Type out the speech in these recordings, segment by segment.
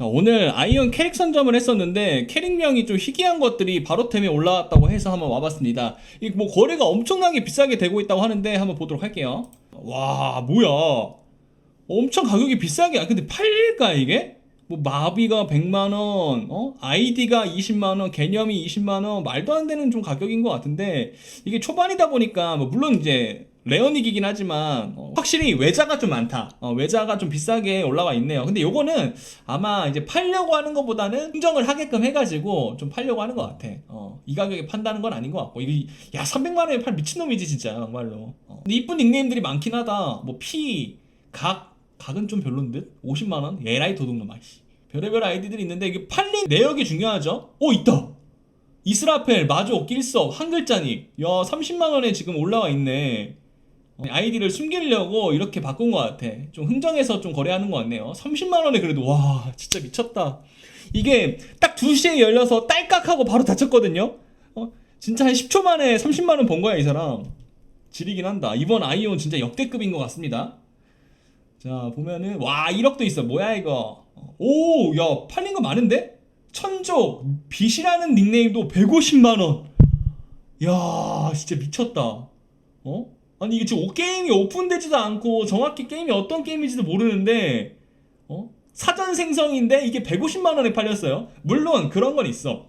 자, 오늘 아이언 캐릭 선점을 했었는데 캐릭명이 좀 희귀한 것들이 바로템에 올라왔다고 해서 한번 와봤습니다. 이 뭐 거래가 엄청나게 비싸게 되고 있다고 하는데 한번 보도록 할게요. 와 뭐야? 엄청 가격이 비싸게 아 근데 팔릴까 이게? 뭐 마비가 100만 원, 어? 아이디가 20만 원, 개념이 20만 원 말도 안 되는 좀 가격인 것 같은데 이게 초반이다 보니까 뭐 물론 이제 레어닉이긴 하지만 어, 확실히 외자가 좀 많다. 어, 외자가 좀 비싸게 올라와 있네요. 근데 요거는 아마 이제 팔려고 하는 것보다는 흥정을 하게끔 해가지고 좀 팔려고 하는 것 같아. 어, 이 가격에 판다는 건 아닌 것 같고 이게 야 300만 원에 팔 미친놈이지 진짜 정말로. 어. 근데 이쁜 닉네임들이 많긴 하다. 뭐 피, 각, 각은 좀 별론 듯? 50만 원? 에라이 도둑놈 아씨. 별의별 아이디들이 있는데 이게 팔린 내역이 중요하죠. 오 있다. 이스라펠, 마조, 길섭, 한 글자닉. 야 30만 원에 지금 올라와 있네. 어, 아이디를 숨기려고 이렇게 바꾼 것 같아. 좀 흥정해서 좀 거래하는 것 같네요. 30만 원에 그래도 와 진짜 미쳤다. 이게 딱 2시에 열려서 딸깍하고 바로 닫혔거든요. 어, 진짜 한 10초 만에 30만 원 번 거야 이 사람. 지리긴 한다. 이번 아이온 진짜 역대급인 것 같습니다. 자 보면은 와 1억도 있어. 뭐야 이거. 오 야 팔린 거 많은데? 천족 빛이라는 닉네임도 150만 원. 야 진짜 미쳤다. 어? 아니 이게 지금 게임이 오픈되지도 않고 정확히 게임이 어떤 게임인지도 모르는데 어? 사전 생성인데 이게 150만 원에 팔렸어요. 물론 그런 건 있어.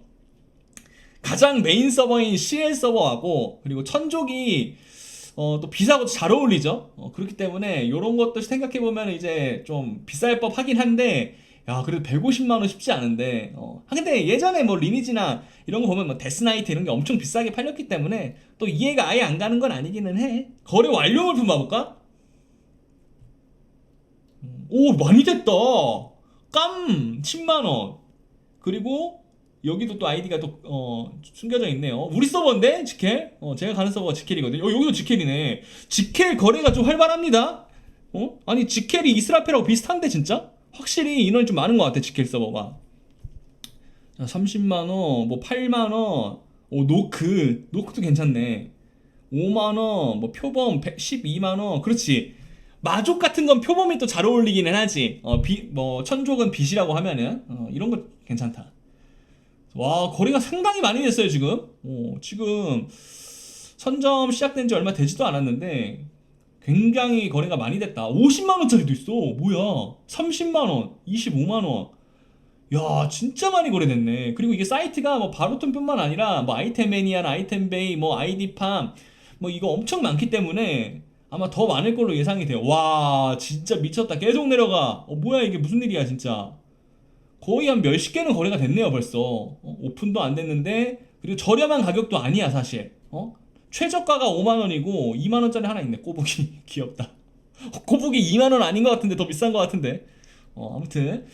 가장 메인 서버인 CL 서버하고 그리고 천족이 어, 또 비싸고 잘 어울리죠. 어, 그렇기 때문에 이런 것도 생각해 보면 이제 좀 비쌀 법 하긴 한데 야 그래도 150만 원 쉽지 않은데 어. 아, 근데 예전에 뭐 리니지나 이런 거 보면 뭐 데스나이트 이런 게 엄청 비싸게 팔렸기 때문에 또 이해가 아예 안 가는 건 아니기는 해. 거래 완료 물품 봐볼까? 음, 오 많이 됐다. 깜 10만 원. 그리고 여기도 또 아이디가 또 어, 숨겨져 있네요. 우리 서버인데 지켈? 어, 제가 가는 서버가 지켈이거든요. 어, 여기도 지켈이네. 지켈 거래가 좀 활발합니다. 어? 아니 지켈이 이스라펠하고 비슷한데 진짜? 확실히 인원이 좀 많은 것 같아 지켈 서버가. 자, 30만 원, 뭐 8만 원, 오 노크, 노크도 괜찮네. 5만 원, 뭐 표범 12만 원, 그렇지. 마족 같은 건 표범이 또 잘 어울리기는 하지. 어, 비, 뭐 천족은 빛이라고 하면은 어, 이런 거 괜찮다. 와 거리가 상당히 많이 됐어요 지금. 어, 지금 선점 시작된 지 얼마 되지도 않았는데 굉장히 거래가 많이 됐다. 50만 원짜리도 있어. 뭐야? 30만 원, 25만 원. 야, 진짜 많이 거래됐네. 그리고 이게 사이트가 뭐 바로톤뿐만 아니라 뭐 아이템매니아나 아이템베이, 뭐 아이디팜, 뭐 이거 엄청 많기 때문에 아마 더 많을 걸로 예상이 돼요. 와, 진짜 미쳤다. 계속 내려가. 어, 뭐야 이게 무슨 일이야, 진짜. 거의 한 몇십 개는 거래가 됐네요, 벌써. 어, 오픈도 안 됐는데 그리고 저렴한 가격도 아니야, 사실. 어? 최저가가 5만 원이고 2만 원짜리 하나 있네. 꼬북이 귀엽다. 꼬북이 2만 원 아닌 것 같은데 더 비싼 것 같은데. 어, 아무튼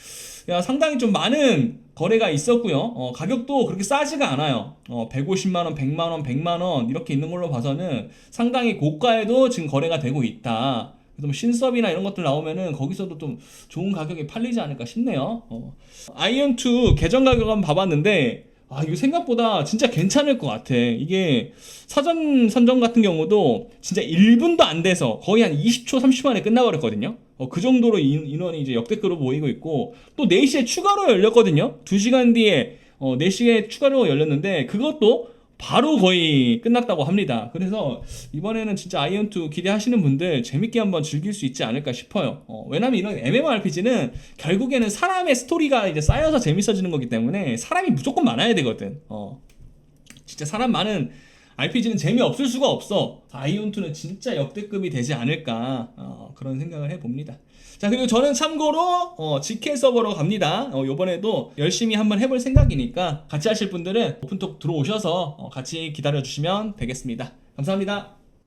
야 상당히 좀 많은 거래가 있었고요. 어, 가격도 그렇게 싸지가 않아요. 어, 150만 원, 100만 원, 100만 원 이렇게 있는 걸로 봐서는 상당히 고가에도 지금 거래가 되고 있다. 그래서 뭐 신섭이나 이런 것들 나오면은 거기서도 좀 좋은 가격에 팔리지 않을까 싶네요. 어. 아이언2 계정 가격 한번 봐봤는데 아, 이거 생각보다 진짜 괜찮을 것 같아. 이게 사전 선정 같은 경우도 진짜 1분도 안 돼서 거의 한 20초, 30초 만에 끝나버렸거든요. 어, 그 정도로 인, 인원이 이제 역대급으로 모이고 있고 또 4시에 추가로 열렸거든요. 2시간 뒤에 어, 4시에 추가로 열렸는데 그것도 바로 거의 끝났다고 합니다. 그래서 이번에는 진짜 아이언2 기대하시는 분들 재밌게 한번 즐길 수 있지 않을까 싶어요. 어, 왜냐면 이런 MMORPG는 결국에는 사람의 스토리가 이제 쌓여서 재밌어지는 거기 때문에 사람이 무조건 많아야 되거든. 어, 진짜 사람 많은 RPG는 재미없을 수가 없어. 아이온2는 진짜 역대급이 되지 않을까 어, 그런 생각을 해봅니다. 자 그리고 저는 참고로 어, GK 서버로 갑니다. 어, 이번에도 열심히 한번 해볼 생각이니까 같이 하실 분들은 오픈톡 들어오셔서 어, 같이 기다려주시면 되겠습니다. 감사합니다.